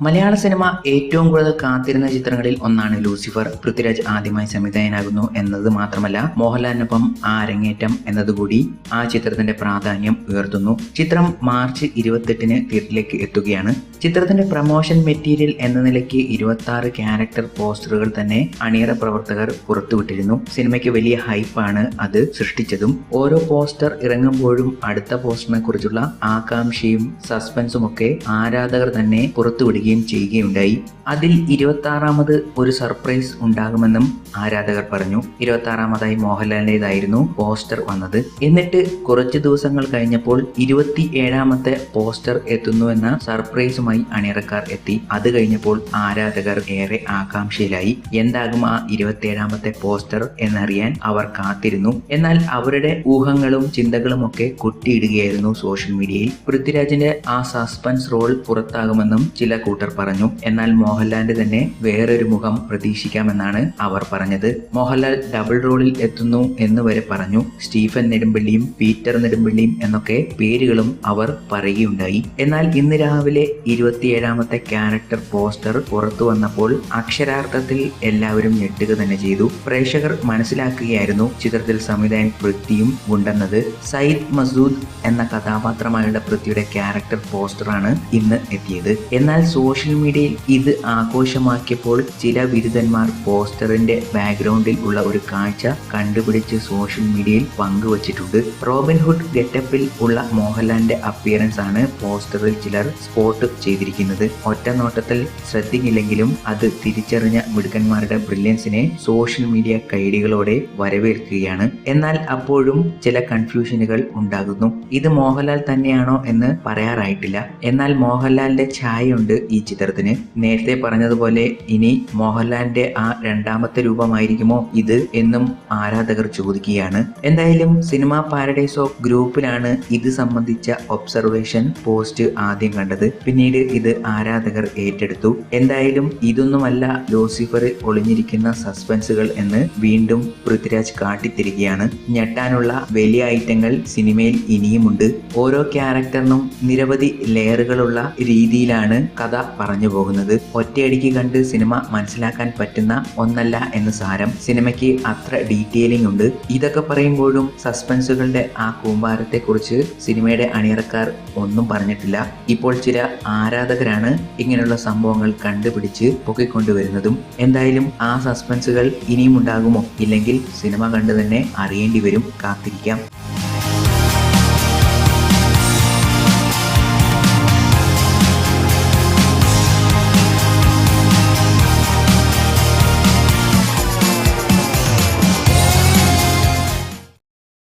മലയാള cinema ഏറ്റവും കൂടുതൽ കാത്തിരുന്ന ചിത്രങ്ങളിൽ ഒന്നാണ് ലൂസിഫർ. പൃഥ്വിരാജ് ആദ്യമായി സംവിധായകനാകുന്നു എന്നത് മാത്രമല്ല മോഹൻലാലിനൊപ്പം ആ അരങ്ങേറ്റം എന്നതുകൂടി ആ ചിത്രത്തിന്റെ പ്രാധാന്യം ഉയർത്തുന്നു. ചിത്രം മാർച്ച് ഇരുപത്തെട്ടിന് തിയേറ്ററിലേക്ക് എത്തുകയാണ്. ചിത്രത്തിന്റെ പ്രമോഷൻ മെറ്റീരിയൽ എന്ന നിലയ്ക്ക് ഇരുപത്തി ആറ് ക്യാരക്ടർ പോസ്റ്ററുകൾ തന്നെ അണിയറ പ്രവർത്തകർ പുറത്തുവിട്ടിരുന്നു. സിനിമയ്ക്ക് വലിയ ഹൈപ്പാണ് അത് സൃഷ്ടിച്ചതും. ഓരോ പോസ്റ്റർ ഇറങ്ങുമ്പോഴും അടുത്ത പോസ്റ്ററിനെ കുറിച്ചുള്ള ആകാംക്ഷയും സസ്പെൻസും ഒക്കെ ആരാധകർ തന്നെ പുറത്തുവിടുകയും ചെയ്യുകയുണ്ടായി. അതിൽ ഇരുപത്തി ആറാമത് ഒരു സർപ്രൈസ് ഉണ്ടാകുമെന്നും ആരാധകർ പറഞ്ഞു. ഇരുപത്തി ആറാമതായി മോഹൻലാലിന്റെതായിരുന്നു പോസ്റ്റർ വന്നത്. എന്നിട്ട് കുറച്ച് ദിവസങ്ങൾ കഴിഞ്ഞപ്പോൾ ഇരുപത്തി ഏഴാമത്തെ പോസ്റ്റർ എത്തുന്നുവെന്ന സർപ്രൈസുമായി അണിയറക്കാർ എത്തി. അത് കഴിഞ്ഞപ്പോൾ ആരാധകർ ഏറെ ആകാംക്ഷയിലായി. എന്താകും ആ ഇരുപത്തി ഏഴാമത്തെ പോസ്റ്റർ എന്നറിയാൻ അവർ കാത്തിരുന്നു. എന്നാൽ അവരുടെ ഊഹങ്ങളും ചിന്തകളും ഒക്കെ കൊട്ടിയിടുകയായിരുന്നു സോഷ്യൽ മീഡിയയിൽ. പൃഥ്വിരാജിന്റെ ആ സസ്പെൻസ് റോൾ പുറത്താകുമെന്നും ചില കൂട്ടർ പറഞ്ഞു. എന്നാൽ മോഹൻലാലിന്റെ തന്നെ വേറൊരു മുഖം പ്രതീക്ഷിക്കാമെന്നാണ് അവർ പറഞ്ഞത്. മോഹൻലാൽ ഡബിൾ റോളിൽ എത്തുന്നു എന്ന് വരെ പറഞ്ഞു. സ്റ്റീഫൻ നെടുമ്പള്ളിയും പീറ്റർ നെടുമ്പള്ളിയും എന്നൊക്കെ പേരുകളും അവർ പറയുകയുണ്ടായി. എന്നാൽ ഇന്ന് രാവിലെ ഇരുപത്തിയേഴാമത്തെ ക്യാരക്ടർ പോസ്റ്റർ പുറത്തു വന്നപ്പോൾ അക്ഷരാർത്ഥത്തിൽ എല്ലാവരും ഞെട്ടുക തന്നെ ചെയ്തു. പ്രേക്ഷകർ മനസ്സിലാക്കുകയായിരുന്നു ചിത്രത്തിൽ സംവിധായകൻ പൃഥ്വിയും ഉണ്ടെന്നത് സയ്യിദ് മസൂദ് എന്ന കഥാപാത്രമായുള്ള പൃഥ്വിയുടെ ക്യാരക്ടർ പോസ്റ്ററാണ് ഇന്ന് എത്തിയത്. എന്നാൽ സോഷ്യൽ മീഡിയയിൽ ഇത് ആഘോഷമാക്കിയപ്പോൾ ചില ബിരുദന്മാർ പോസ്റ്ററിന്റെ ബാക്ക്ഗ്രൗണ്ടിൽ ഉള്ള ഒരു കാഴ്ച കണ്ടുപിടിച്ച് സോഷ്യൽ മീഡിയയിൽ പങ്കുവച്ചിട്ടുണ്ട്. റോബിൻഹുഡ് ഗെറ്റപ്പിൽ ഉള്ള മോഹൻലാലിന്റെ അപ്പിയറൻസ് ആണ് പോസ്റ്ററിൽ ചിലർ സ്പോട്ട് ചെയ്തിരിക്കുന്നത്. ഒറ്റ നോട്ടത്തിൽ ശ്രദ്ധിക്കില്ലെങ്കിലും അത് തിരിച്ചറിഞ്ഞ മിടുക്കന്മാരുടെ ബ്രില്യൻസിനെ സോഷ്യൽ മീഡിയ കൈഡികളോടെ വരവേൽക്കുകയാണ്. എന്നാൽ അപ്പോഴും ചില കൺഫ്യൂഷനുകൾ ഉണ്ടാകുന്നു. ഇത് മോഹൻലാൽ തന്നെയാണോ എന്ന് പറയാറായിട്ടില്ല. എന്നാൽ മോഹൻലാലിന്റെ ഛായയുണ്ട് ഈ ചിത്രത്തിന് നേരത്തെ പറഞ്ഞതുപോലെ ഇനി മോഹൻലാലിന്റെ ആ രണ്ടാമത്തെ രൂപമായിരിക്കുമോ ഇത് എന്നും ആരാധകർ ചോദിക്കുകയാണ്. എന്തായാലും സിനിമ പാരഡൈസ് ഓഫ് ഗ്രൂപ്പിലാണ് ഇത് സംബന്ധിച്ച ഒബ്സർവേഷൻ പോസ്റ്റ് ആദ്യം കണ്ടത്. പിന്നീട് ഇത് ആരാധകർ ഏറ്റെടുത്തു. എന്തായാലും ഇതൊന്നുമല്ല ലൂസിഫറിൽ ഒളിഞ്ഞിരിക്കുന്ന സസ്പെൻസുകൾ എന്ന് വീണ്ടും പൃഥ്വിരാജ് കാട്ടിത്തരികയാണ്. ഞെട്ടാനുള്ള വലിയ ഐറ്റങ്ങൾ സിനിമയിൽ ഇനിയുമുണ്ട്. ഓരോ ക്യാരക്ടറിനും നിരവധി ലെയറുകളുള്ള രീതിയിലാണ് കഥ പറഞ്ഞു പോകുന്നത്. ഒറ്റയടിക്ക് കണ്ട് സിനിമ മനസ്സിലാക്കാൻ പറ്റുന്ന ഒന്നല്ല എന്ന് സാരം സിനിമയ്ക്ക് അത്ര ഡീറ്റെയിലിംഗ് ഉണ്ട്. ഇതൊക്കെ പറയുമ്പോഴും സസ്പെൻസുകളുടെ ആ കൂമ്പാരത്തെക്കുറിച്ച് സിനിമയുടെ അണിയറക്കാർ ഒന്നും പറഞ്ഞിട്ടില്ല. ഇപ്പോൾ ചില ആരാധകരാണ് ഇങ്ങനെയുള്ള സംഭവങ്ങൾ കണ്ടുപിടിച്ച് പൊക്കിക്കൊണ്ടുവരുന്നതും. എന്തായാലും ആ സസ്പെൻസുകൾ ഇനിയും ഉണ്ടാകുമോ ഇല്ലെങ്കിൽ സിനിമ കണ്ടു തന്നെ അറിയേണ്ടി വരും. കാത്തിരിക്കാം.